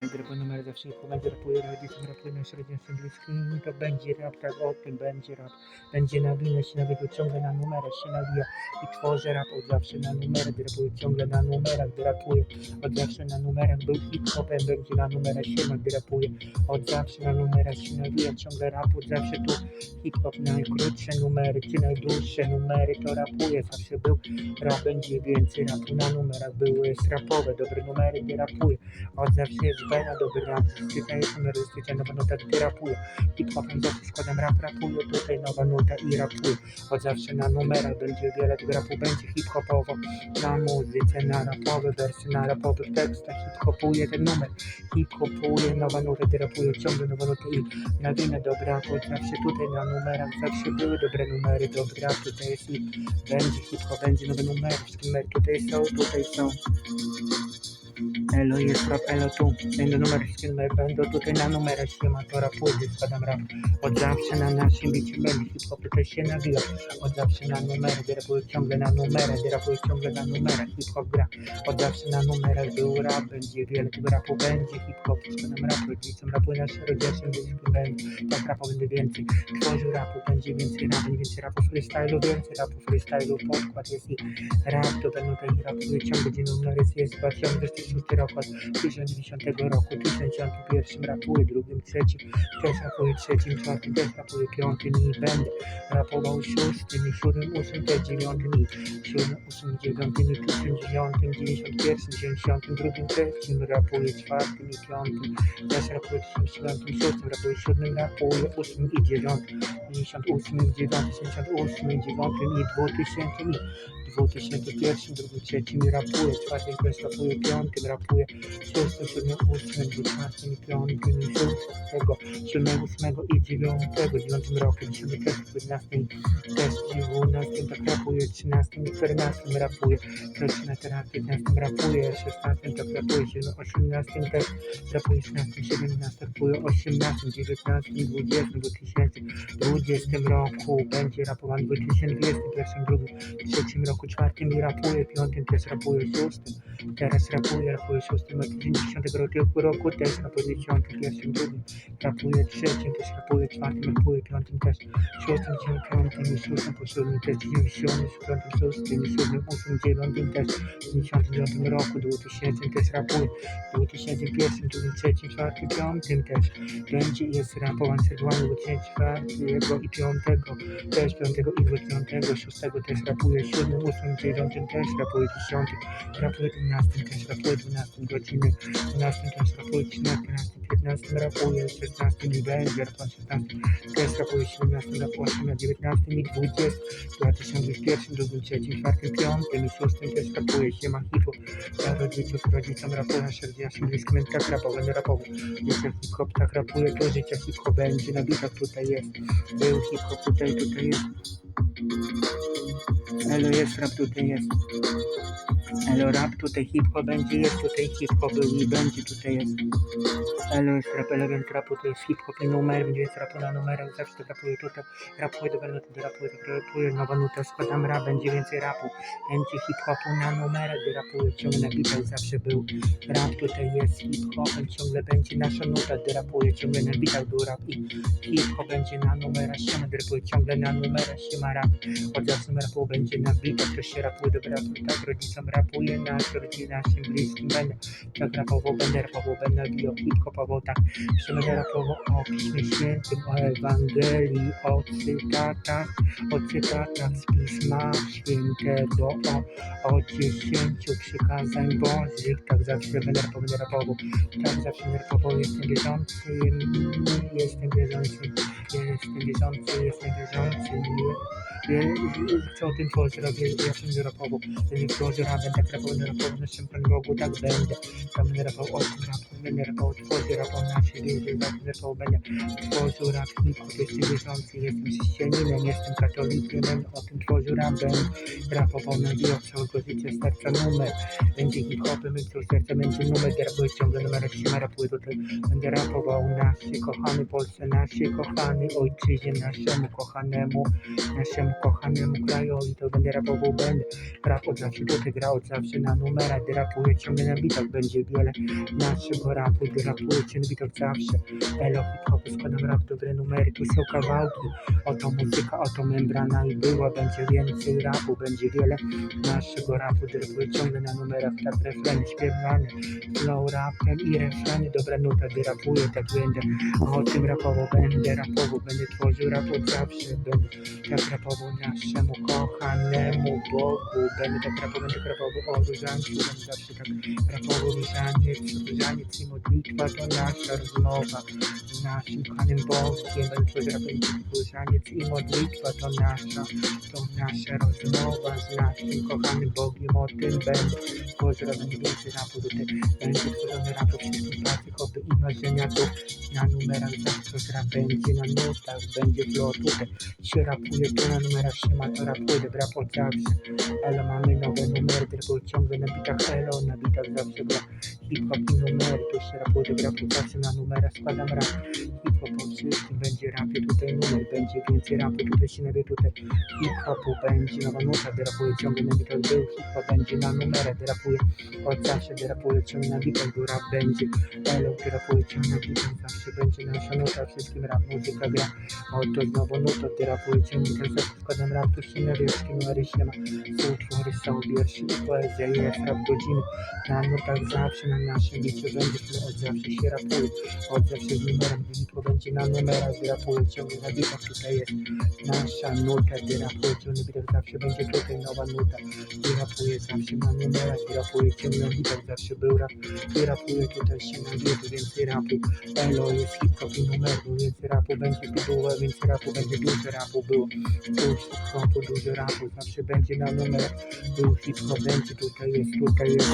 Drapie numer zawsze nie będzie rapuje, rodzicom rapuje na średnio bliskim, to będzie rap, tak o tym będzie rap. Będzie nawinę się nawija ciągle na numerach, się nawija. I tworzy rap od zawsze na numerach, drapuje ciągle na numerach, drapuje od zawsze na numerach, był hip-hopem, będzie na numerach się drapuje od zawsze na numerach, się nawija ciągle rap, od zawsze tu. Hip-hop, najkrótsze numery, czy najdłuższe numery, to rapuje, zawsze był rap, będzie więcej rapu na numerach, były. Jest rapowe, dobre numery, gdzie rapuje, od zawsze jest bena, dobry rap, styka jest numerystyka, nowa nuta, gdy rapuje, hip-hopem zawsze składam rap, rapuje, tutaj nowa nuta i rapuje, od zawsze na numerach będzie wiele tego rapu, będzie hip-hopowo, na muzyce, na rapowe wersy, na rapowych tekstach, hip-hopuje ten numer, hip-hopuje, nowa nuta, gdy rapuje, ciągle nowa nuta i nawinę dobra, od zawsze tutaj na numerach, zawsze były dobre numery, dobry rap, tutaj jest i będzie hip-hop, będzie nowe numery, wszystkie numery tutaj są, tutaj są. Elo jest rap, elo tu, będę numer, wszystkie numery będą tutaj na numerach. Się ma to rapuje, składam rap, od zawsze na naszym bicie będzie hip-hop tutaj się nawija, od zawsze na numery, gdy rapuję ciągle na numerach, rapuję ciągle na numerach, hip-hop gra, od zawsze na numerach był rap, będzie wiele tego rapu, będzie hip-hop, składam rap, rodzicom rapuję nasze rodzice, bliskim będzie, tak rapu będzie więcej, tworzył rapu, będzie więcej rap, będzie więcej rapu freestylu, więcej rapu freestylu, podkład jest i rap, to będą tutaj rapuje ciągle, gdzie numery jest 2026 rok od 1090 roku, 1091 rapuje, drugim, trzecim, też rapuje trzecim, czwartym, też rapuje piątym i będę rapował szóstym i siódmym, ósmym, też dziewiątym i siódmym, ósmym, dziewiątym i piątym, dziewiątym, dziewięćdziesiąt pierwszym, dziewięćdziesiątym drugim, trzecim, rapuje czwartym i piątym, też rapuje trzecim, dziewiątym, szóstym, rapuje siódmym, rapuje ósmym i dziewiątym, dziewięćdziesiąt ósmym, dziewiątym, dziewięćdziesiąt ósmym, dziewiątym i dwutysięcznym i 2001, drugim, trzecim rapuje, czwartym też rapuje, piątym szóstym, siódmym, ósmym, dziewiątym i piątym i szóstego, siódmego, ósmego i dziewiątego, dziewiątym rokiem, dziesiąty też, jedenastym też, dwunastym tak rapuje, trzynastym i czternastym rapuje, trzecim teraz, piętnastym rapuje, szesnastym tak rapuje, siedem, osiemnastym też rapuje, szesnastym, siedemnastym rapuje, osiemnastym, dziewiętnastym, dwudziestym, dwutysięcznym, dwudziestym roku będzie rapowany, w 2021, drugim, trzecim roku, czwartym i rapuje, piątym też rapuje, szóstym, teraz rapuje, od 90 roku, roku też rapuje, dziesiątym, pierwszym, drugim, rapuje trzecim, też rapuje czwartym, rapuje piątym też, szóstym, dziesiątym, piątym i szóstym, po siódmym też, dziewięćdziesiątym, piątym, szóstym i siódmym, ósmym, dziewiątym też, w 99 roku, 2000 też rapuje, w 2001, drugim, trzecim, czwartym, piątym też, będzie jest rapowany, serwowany, 2004 i piątego, też piątego i dziewiątego, szóstego też rapuje, siódmym, ósmym, dziewiątym też rapuje, dziesiątym, rapuje, dwunastym też rapuje, dwunastym godziny, dwunastym też rapuje, trzynastym, piętnastym, piętnastym rapuje, szesnastym i będzie rapuje, szesnastym też rapuje, siedemnastym rapuje, osiemnastym, dziewiętnastym i dwudziestym, w 2001, drugim, trzecim, czwartym, piątym i szóstym też rapuje, siema hipu, dla rodziców, rodzicom rapuje, na średniaszym bliskim, tak rapował, będę rapował, życie hip-hop tak rapuje, to życie hip-hop będzie, na bitach tutaj jest, był hip-hop tutaj, tutaj jest, Elo jest, rap tutaj jest. Elo rap tutaj hip-hop będzie, jest tutaj hip-hop był i będzie tutaj jest. Elo jest rap, więc rapu to jest hip-hop i numer, będzie jest rapu na numerach, zawsze rapuję tutaj, rapuję do nuty, rapuję, tak rapuję, nowa nuta, składam rap, będzie więcej rapu, będzie hip-hopu na numerach, gdy rapuję, ciągle bitach zawsze był rap, tutaj jest hip-hopem, ciągle będzie nasza nuta, gdy rapuję, ciągle na bitach był rap i hip-hop będzie na numerach, siema, gdy rapuję, ciągle na numerach, siema rap, od zawsze rapu będzie na bitach, to się rapuje, dobra, tak rodzicom rapuje, na rodzinie naszym bliskim będę, tak rapował, będę rapował, będę bio, hip-hopował, tak, że będę rapował o Piśmie Świętym, o Ewangelii, o cytatach, o cytatach z Pisma Świętego, o, o dziesięciu przykazań Bożych, tak zawsze będę rapował, będę rapował, tak zawsze będę rapował, jestem bieżący, jestem bieżący, jestem bieżący, jestem bieżący, nie, co o tym robię, ja będę rapował, będę tworzy rapem, tak rapował, będę rapował, na czym Pan Bogu, tak będę, tam będę rapował, o tym rapu, rapował, tworzy rapą na siebie, że tak rapował, będę tworzył rap, hip-hop, jestem wierzący, jestem chrześcijaninem, jestem katolikiem, o tym tworzył rap, będę rapował na dio, całego życia, serca numer, będzie hip-hopem, będzie serce, będzie numer, ja rapuję ciągle numerek, się rapuję tutaj, będę rapował. Naszej kochany Polsce, naszej kochany ojczyźnie, naszemu kochanemu, naszemu kochanemu krajowi, to będę rapował, będę. Rap od zawsze tutaj grał, od zawsze na numerach, rapuję ciągle na bitach, będzie wiele. Naszego tego rapu, rapuję cię widok zawsze. Elo hip-hopy, składam rap, dobre numery, tu są kawałki. Oto muzyka, oto membrana i była, będzie więcej rapu, będzie wiele naszego rapu, gdy rapuję ciągle na numerach, tak refreny śpiewane, flow rapem i refreny, dobra nuta, gdy rapuję, tak będę, a o tym rapowo będę, rapowo będę tworzył rap od zawsze, będę tak rapowo naszemu kochanemu Bogu, będę tak rapowo, będę tak rapowo o różańcu, będę zawsze tak rapowo różaniec, różaniec i modlitwa to nasza rozmowa. Z naszym Panem Bogiem, tworzył rap, różaniec i modlitwa to nasza, to nasza rozmowa z naszym kochanym Bogiem, o tym rap, będę więcej rapu, do będzie tworzony rap o wszystkim pracy, hobby i marzenia, to na numerach zawsze rap będzie na nutach, będzie flow tutaj się rapuje, to na numerach się ma to rapuje, rap od zawsze, ale mamy nowe numery, tylko ciągle na bitach elo, na bitach zawsze gra hip-hop i numery, to się rapuje, rap od zawsze na numerach wszystkim, będzie rapie tutaj numer, będzie więcej rapu, tutaj się nawie tutaj. Hip-hopu, będzie nowa nuta, gdy rapuje ciągle na bitach był hip-hop, będzie na numerach, gdy rapuje od zawsze, gdy rapuje ciągle na bitach, był rap będzie, elo, gdy rapuje ciągle na bitach, zawsze będzie nasza nuta, wszystkim rap, muzyka gra, oto znowu nuta, gdy rapuje ciągle, tak zawsze składam rap, tu się nawie, wszystkie numery się ma, są utwory, są wiersze i poezja, jest rap godziny, na nutach zawsze, na naszym bicie będzie od zawsze się rapuje, od zawsze z numerem, gdy będzie na numerach, gdy rapuje ciągle na bitach, tutaj jest. Nasza nuta, gdy rapuje ciągle na bitach, zawsze będzie tutaj nowa nuta, gdy rapuje zawsze na numerach, gdy rapuje ciągle na bitach, zawsze był rap, gdy rapuje tutaj się na bitach, więcej rapu, elo jest hip-hop i numer, bo więcej rapu będzie było, więcej rapu będzie dużo rapu było, tu hip-hopu, dużo rapu, zawsze będzie na numerach, był hip-hop, będzie tutaj jest, tutaj jest.